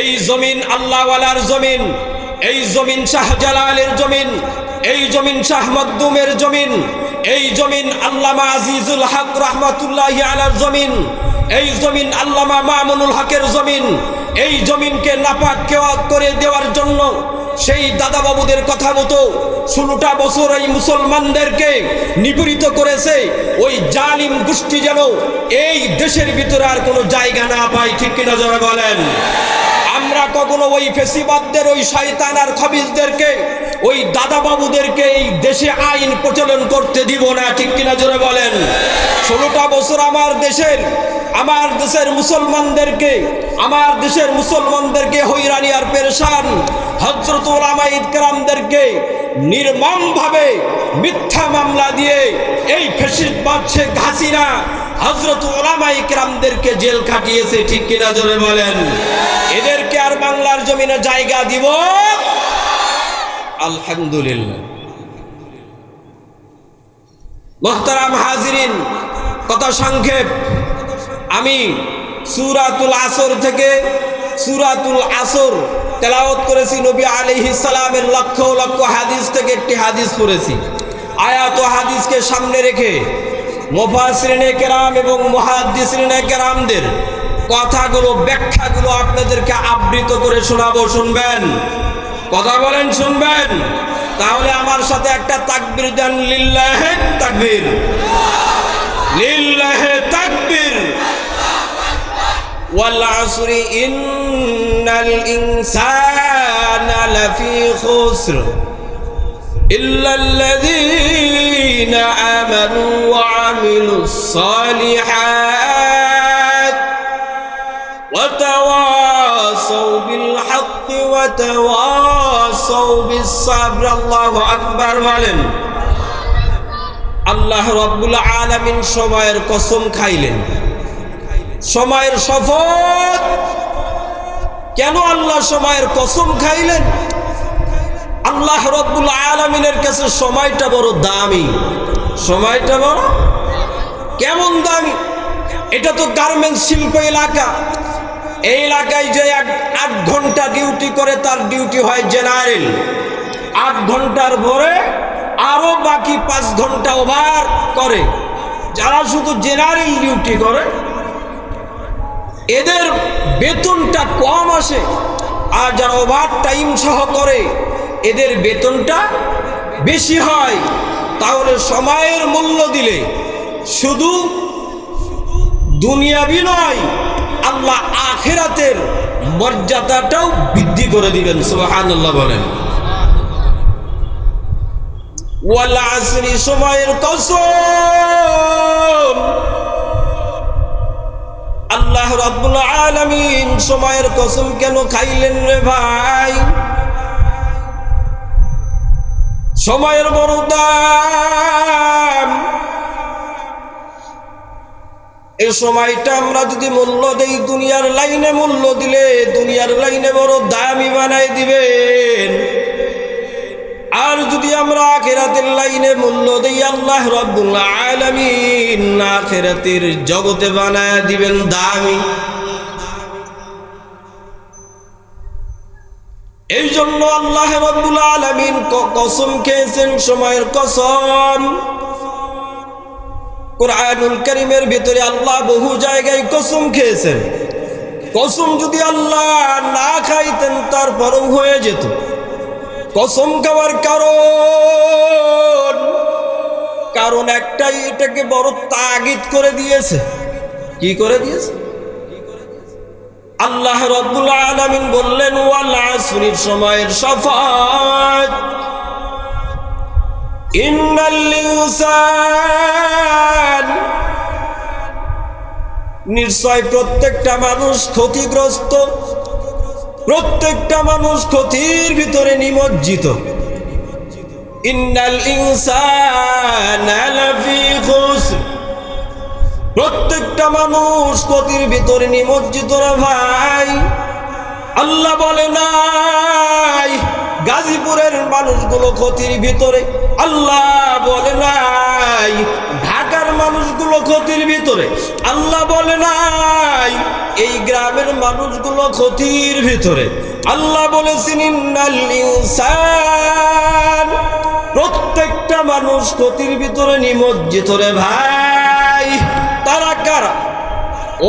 এই জমিন আল্লাহওয়ালার জমিন, এই জমিন শাহজালালের জমিন, এই জমিন শাহ মকদুমের জমিন, এই জমিন আল্লামা আজিজুল হক রহমতুল্লাহ আলার জমিন, এই জমিন আল্লামা মামুনুল হকের জমিন, এই জমিনকে নাপাক কেওয়া করে দেওয়ার জন্য সেই দাদা বাবুদের কথা মতো ষোলোটা বছর এই মুসলমানদেরকে নিপীড়িত করেছে, ওই জালিম গোষ্ঠী যেন এই দেশের ভিতরে আর কোনো জায়গা না পায়, ঠিক কিনা যারা বলেন? আমরা কখনো ওই ফেসিবাদদের, ওই শয়তান আর খবিজদেরকে, ওই দাদা বাবুদেরকে এই দেশে আইন প্রচলন করতে দিব না, ঠিক কিনা জোরে বলেন? ষোলোটা বছর আমার দেশের আমার দেশের মুসলমানদেরকে, আমার দেশের মুসলমানদেরকে হইরানি আর পেরেশান হজরত ওলামা ইদকারামদেরকে নির্মমভাবে মিথ্যা মামলা দিয়ে এই ফেসিবাদ শেখ হাসিনা হজরত ওলামা ইকরামদেরকে জেল খাটিয়েছে, ঠিক কিনা জোরে বলেন? এদেরকে আর বাংলার জমিনে জায়গা দিব। আলহামদুলিল্লাহ। মোহতারাম হাজিরিন কথা সংক্ষেপ। আমি সুরাতুল আসর থেকে সুরাতুল আসর তেলাওয়াত করেছি নবী আলাইহি সালামের লক্ষ লক্ষ হাদিস থেকে একটি হাদিস পড়েছি। আয়াত হাদিসকে সামনে রেখে মুফাসরিনে কেরাম এবং মুহাদ্দিসরিনে কেরামদের কথাগুলো ব্যাখ্যাগুলো আপনাদেরকে আবৃত করে শোনাবো শুনবেন কথা বলেন শুনবেন তাহলে আমার সাথে একটা তাকবির দেন লিল্লাহে তাকবির লিল্লাহে তাকবির والعصر إن الإنسان لفي خسر إلا الذين آمنوا وعملوا الصالحات وتواصوا بالحق وتواصوا بالصبر الله أكبر বলেন আল্লাহ রব্বুল আলামিন সময়ের কসম খাইলেন সময়ের শপথ কেন আল্লাহ সময়ের কসম খাইলেন আল্লাহ রব্বুল আলমিনের কাছে সময়টা বড় দামি সময়টা বড় কেমন দামি এটা তো গার্মেন্টস শিল্প এলাকা এই এলাকায় যে এক আট ঘণ্টা ডিউটি করে, তার ডিউটি হয় জেনারেল আট ঘণ্টার পরে আরও বাকি পাঁচ ঘণ্টা ওভার করে। যারা শুধু জেনারেল ডিউটি করে, এদের বেতনটা কম আসে। আর যারা ওভার টাইম সহ করে, এদের বেতনটা বেশি হয়। তাহলে সময়ের মূল্য দিলে শুধু দুনিয়াবি নয় আল্লাহ আখেরাতের মর্যাদাটাও বৃদ্ধি করে দিবেন, সুবহানাল্লাহ বলেন। ওয়াল আসরি সময়ের কসম। আল্লাহ সময়ের কসম কেন খাইলেন রে ভাই? সময়ের বড় দাম এ সময়টা আমরা যদি মূল্য দেই দুনিয়ার লাইনে মূল্য দিলে দুনিয়ার লাইনে বড় দামি বানাই দিবেন। আর যদি আমরা আখেরাতের লাইনে মূল্য দেই আল্লাহ রব্বুল আলামিন, আখেরাতের জগতে বানায় দিবেন দামি। এই জন্য আল্লাহ রব্বুল আলামিন কসম খেয়েছেন সময়ের কসম। কোরআনুল করিমের ভিতরে আল্লাহ বহু জায়গায় কসম খেয়েছেন। কসম যদি আল্লাহ না খাইতেন, তারপরও হয়ে যেত। কসম খাওয়ার কারণ কারণ একটাই, এটাকে বড় তাগিদ করে দিয়েছে। কি করে দিয়েছে? আল্লাহ রব্বুল আলামিন বললেন, ওয়াল আসরির সময়ের শফাত ইন্নাল নিশ্চয় প্রত্যেকটা মানুষ ক্ষতিগ্রস্ত, প্রত্যেকটা মানুষ ক্ষতির ভিতরে নিমজ্জিত। প্রত্যেকটা মানুষ ক্ষতির ভিতরে নিমজ্জিত রে ভাই। আল্লাহ বলে নাই, গাজীপুরের মানুষগুলো ক্ষতির ভিতরে। আল্লাহ বলে নাই মানুষগুলো ক্ষতির ভিতরে। আল্লাহ বলে নাই, এই গ্রামের মানুষগুলো ক্ষতির ভিতরে। আল্লাহ বলেছেন প্রত্যেকটা মানুষ ক্ষতির ভিতরে নিমজ্জিত রে ভাই। তারা কারা?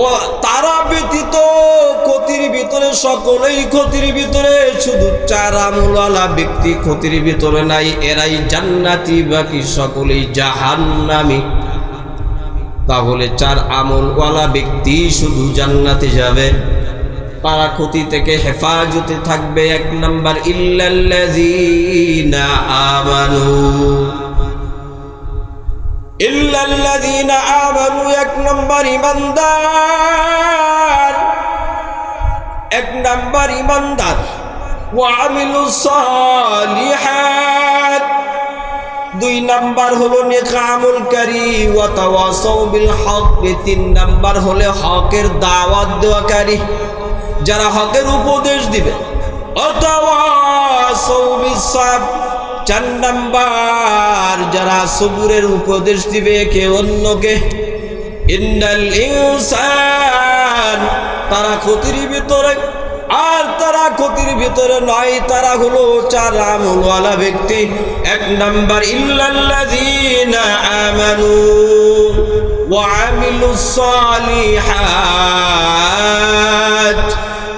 ও, তারা ব্যতীত ক্ষতির ভিতরে সকলেই ক্ষতির ভিতরে, শুধু চার আমুলালা ব্যক্তি ক্ষতির ভিতরে নাই, এরাই জান্নাতি, বাকি সকলেই জাহান্নামি। তাহলে চার আমলওয়ালা ব্যক্তি শুধু জান্নাতে যাবে। তারা ক্ষতি থেকে হেফাজতে থাকবে এক নাম্বার, ইল্লাল্লাযীনা আমানু। এক নাম্বার ইমানদার এক নাম্বার দুই নাম্বার হলো নেকামুল কারি ওয়া তাওয়াসাউ বিল হক। তিন নাম্বার হলে হকের দাওয়াত দেওয়াকারী, যারা হকের উপদেশ দিবে। চার নাম্বার, যারা সবুরের উপদেশ দিবে কে অন্যকে। ইন্নাল ইনসান, তারা ক্ষতির ভিতরে আর তারা ক্ষতির ভিতরে নয়, তারা হলো চার আমলওয়ালা ব্যক্তি। এক নাম্বার, ইল্লাল্লাযীনা আমানু ওয়া সালিহাত।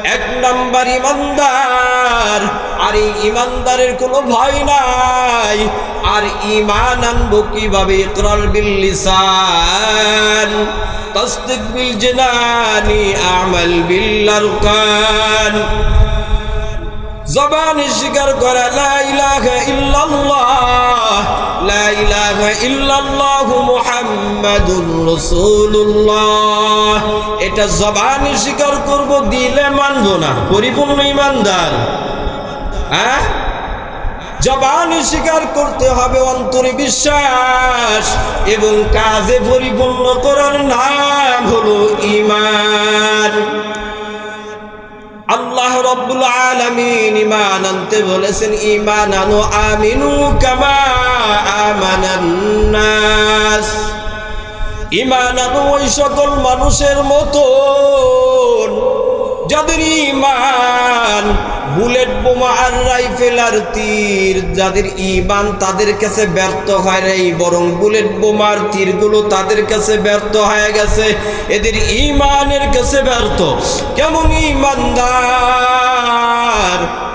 এক নাম্বার, ইমানদার। আর এই ইমানদারের কোনো ভয় নাই। আর ইমান আনব কীভাবে? ইকরার বিল লিসান, তাসদিক বিল জিনানি, আমাল বিল আরকান। জবানে স্বীকার করা, লা ইলাহা ইল্লাল্লাহ, লা ইলাহা ইল্লাল্লাহ মুহাম্মাদুর রাসূলুল্লাহ। এটা জবানে স্বীকার করব, দিলে মানব না, পরিপূর্ণ ইমানদার হ্যাঁ? জবানে স্বীকার করতে হবে অন্তরে বিশ্বাস এবং কাজে পরিপূর্ণ করার নাম হলো ইমান আল্লাহ রব্বুল আলামিন ইমান আনতে বলেছেন ইমান আনো আমিনু কামা আমানান নাস। ইমান আনো ওই সকল মানুষের মতন, যাদের ইমান বুলেট বোমা আর রাইফেল আর তীর যাদের ইমান তাদের কাছে ব্যর্থ হয় নাই, বরং বুলেট বোমার তীরগুলো তাদের কাছে ব্যর্থ হয়ে গেছে, এদের ইমানের কাছে ব্যর্থ। কেমন ইমানদার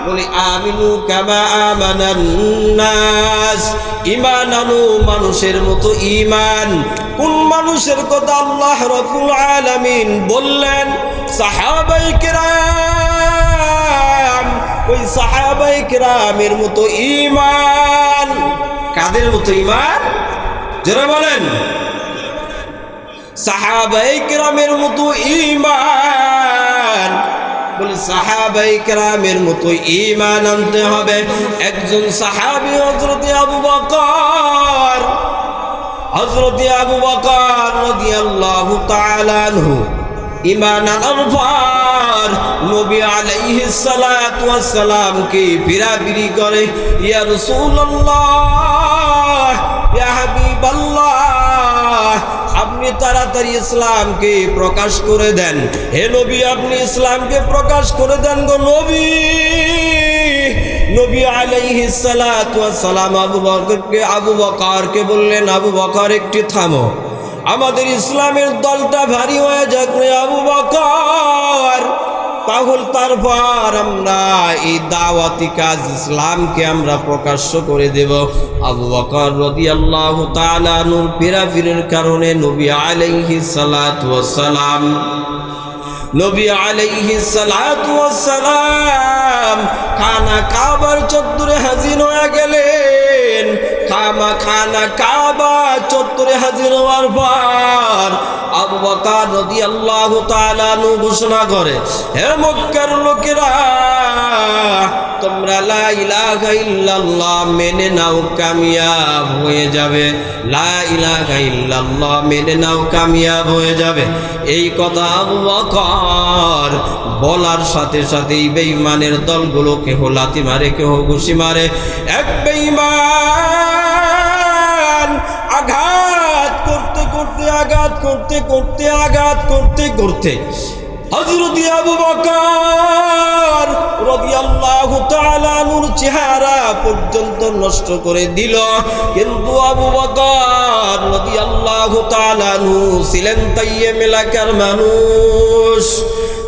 বলি, আমিনু কামা আমানান নাস। ইমান আনু মানুষের মতো ইমান কোন মানুষের কথা আল্লাহ রব্বুল আলামিন বললেন? সাহাবাই কেরাম ওই সাহাবাই মতো ইমান কাদের মতো ইমান যারা বলেন। সাহাবাই কেরামের মতো ইমান বলে, সাহাবাই কেরামের মতো ইমান আনতে হবে। একজন সাহাবি হজরতে আবু বকর হজরতে আবু বকর রাদিয়াল্লাহু তাআলা আনহু ইমান আনার পর নবী আলাইহিস সালাতু সালামকে বিরাবিরি করে, ইয়া রাসূলুল্লাহ, ইয়া হাবিবাল্লাহ, আপনি তাড়াতাড়ি ইসলামকে প্রকাশ করে দেন। হে নবী, আপনি ইসলামকে প্রকাশ করে দেন গো নবী। নবী আলাইহি সালাম আবু বকরকে আবু বকরকে বললেন, আবু বকর, একটি থামো। আমাদের ইসলামের দলটা ভারী হয়ে যাক আবু বকর। তাহলে তারপর আমরা এই দাওয়াতি কাজ ইসলামকে আমরা প্রকাশ্য করে দেব। আবু বকর রাদিয়াল্লাহু তাআলা নূর ফিরাফিরের কারণে নবী ওয়াসসালাম, নবী আলাইহি ওয়াসসালাম খানা কাবার চত্বরে হাজির হয়ে গেলেন। কাবা ঘোষণা করে, হে মক্কার লোকেরা, তোমরা লা মেনে নাও, কামিয়াব হয়ে যাবে। লা মেনে নাও, কামিয়াব হয়ে যাবে। এই কথা আবু বলার সাথে সাথেই বেঈমানের দলগুলো কেহ লাথি মারে, কেহ ঘুষি মারে। এক বেঈমান আঘাত করতে করতে, আঘাত করতে করতে। হজরতি আবু বকর রাদিয়াল্লাহু তাআলা চেহারা পর্যন্ত নষ্ট করে দিল। কিন্তু আবু বকর রাদিয়াল্লাহু তাআলা নূ ছিলেন তাইয়ে এলাকার মানুষ।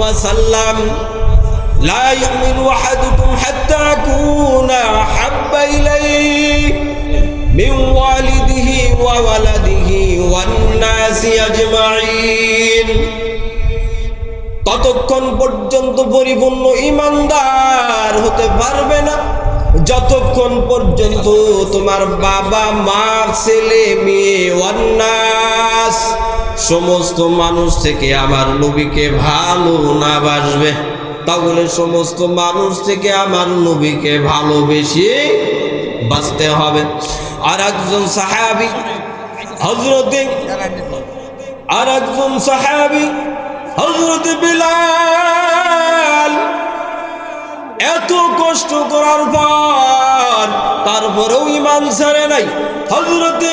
وسلم لا يؤمن أحدكم حتى أكون أحب إليه من والده وولده والناس أجمعين ততক্ষণ পর্যন্ত পরিপূর্ণ ইমানদার হতে পারবে না যতক্ষণ পর্যন্ত তোমার বাবা মা ছেলে মেয়ে অন্যাস সমস্ত মানুষ থেকে আমার নবীকে ভালো না বাসবে তাহলে সমস্ত মানুষ থেকে আমার নবীকে ভালোবেসে বাঁচতে হবে। আর একজন সাহাবি হজরত আর একজন সাহাবি হজরত বিলাল। এত কষ্ট করার পর তারপরেও ইমান ছাড়ে নাই। হজরতে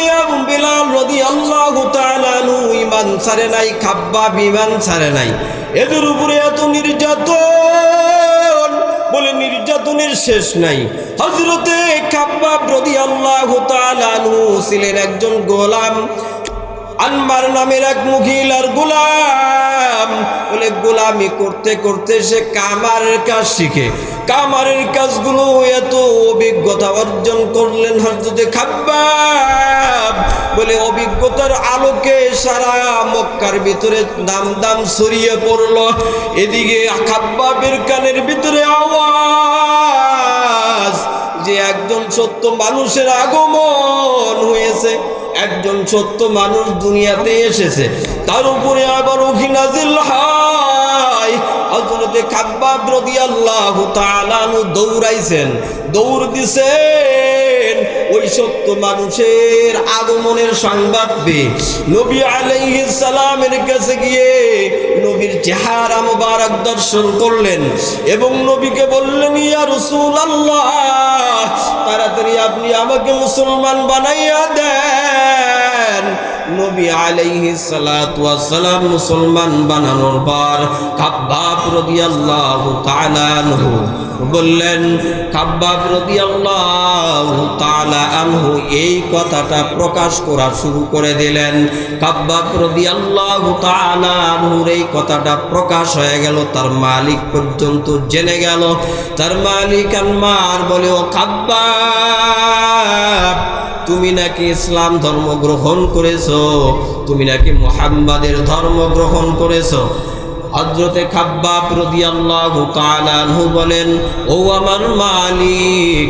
ইমান ছাড়ে নাই খাব্বা বিমান ছাড়ে নাই। এদের উপরে এত নির্যাতন বলে নির্যাতনের শেষ নাই। হজরতে খাব্বা রদি আল্লাহ ছিলেন একজন গোলাম। আনমার নামের এক মহিলার গোলাম। বলে, গোলামি করতে করতে সে কামারের কাজ শিখে। কামারের কাজগুলো এত অভিজ্ঞতা অর্জন করলেন হজরতে খাব্বাব। বলে, অভিজ্ঞতার আলোকে সারা মক্কার ভিতরে দাম দাম ছড়িয়ে পড়ল। এদিকে খাব্বাবের কানের ভিতরে আওয়াজ যে একজন সত্য মানুষের আগমন হয়েছে। একজন সত্য মানুষ দুনিয়াতে এসেছে। তার উপরে আবার অভিনাজিল দৌড়াইছেন। দৌড় দিছেন ওই সত্য মানুষের আগমনের সংবাদ পেয়ে নবী সালামের কাছে গিয়ে নবীর চেহারা মোবারক দর্শন করলেন এবং নবীকে বললেন, ইয়া আল্লাহ তাড়াতাড়ি আপনি আমাকে মুসলমান বানাইয়া দেন। নবী আলাইহি ওয়াসসালাম মুসলমান বানানোর পর কাব্বাব রাদিয়াল্লাহু তাআলা আনহু বললেন আনহু এই কথাটা প্রকাশ করা শুরু করে দিলেন। রাদিয়াল্লাহু তাআলা আনহুর এই কথাটা প্রকাশ হয়ে গেল, তার মালিক পর্যন্ত জেনে গেল। তার মালিক আনমার বলে, ও কাব্বাব, তুমি নাকি ইসলাম ধর্ম গ্রহণ করেছ? তুমি নাকি মুহাম্মাদের ধর্ম গ্রহণ করেছ? হজরতে খাব্বাব রাদিয়াল্লাহু তাআলা আনহু বলেন, ও আমার মালিক,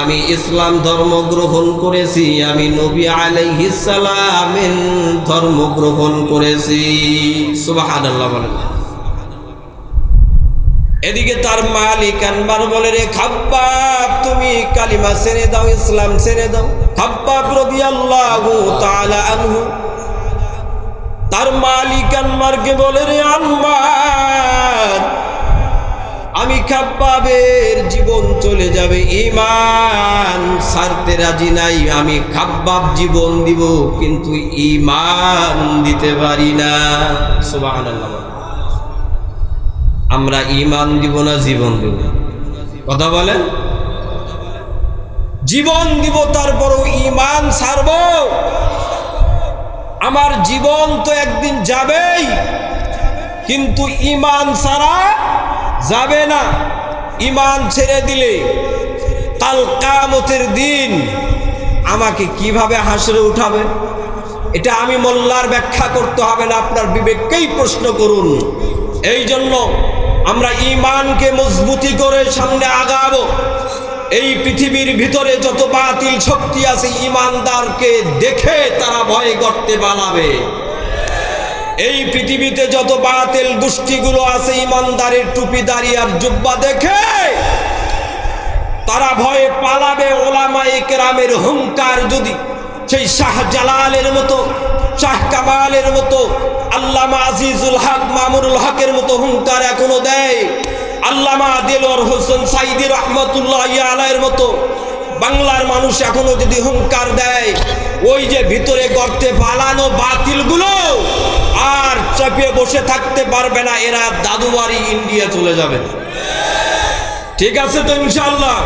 আমি ইসলাম ধর্ম গ্রহণ করেছি, আমি নবী আলাইহিস সালামের ধর্ম গ্রহণ করেছি। সুবহানাল্লাহ বলেন। এদিকে তার মালিক আনবার বলে, রে খাব্বাব, তুমি কালিমা ছেড়ে দাও, ইসলাম ছেড়ে দাও। খাব্বাব রাদিয়াল্লাহু তাআলা আনহু তার মালিক আনমারকে বলে, রে আনমার আমি খাব্বাবের জীবন চলে যাবে। ইমান সারতে রাজি নাই, আমি খাব্বাব জীবন দিব, কিন্তু ইমান দিতে পারি না। সুবহানাল্লাহ। আমরা ইমান দিব না, জীবন দিব কথা বলেন? জীবন দিব, তারপরও ইমান ছাড়ব। আমার জীবন তো একদিন যাবেই, কিন্তু ইমান ছাড়া যাবে না। ইমান ছেড়ে দিলে কাল কামতের দিন আমাকে কীভাবে হাসরে উঠাবে? এটা আমি মোল্লার ব্যাখ্যা করতে হবে না, আপনার বিবেককেই প্রশ্ন করুন। এই জন্য আমরা ইমানকে মজবুতি করে সামনে আগাবো। এই পৃথিবীর ভিতরে যত বাতিল শক্তি আছে, ইমানদারকে দেখে তারা ভয় করতে পালাবে এই পৃথিবীতে যত বাতিল গোষ্ঠীগুলো আছে, ইমানদারের টুপিদারি আর জুব্বা দেখে তারা ভয়ে পালাবে। ওলামাই কেরামের হুঙ্কার যদি সেই শাহ জালালের মতো, শাহ কামালের মতো, আল্লামা আজিজুল হক মামুরুল হকের মতো হুঙ্কার এখনও দেয় আল্লামা দেলোয়ার হোসেন সাইদি রহমতুল্লাহ আলাইয়ের মতো বাংলার মানুষ এখনও যদি হুঙ্কার দেয়, ওই যে ভিতরে গর্তে পালানো বাতিলগুলো আর চাপিয়ে বসে থাকতে পারবে না, এরা দাদুবাড়ি ইন্ডিয়া চলে যাবে। ঠিক আছে তো ইনশাল্লাহ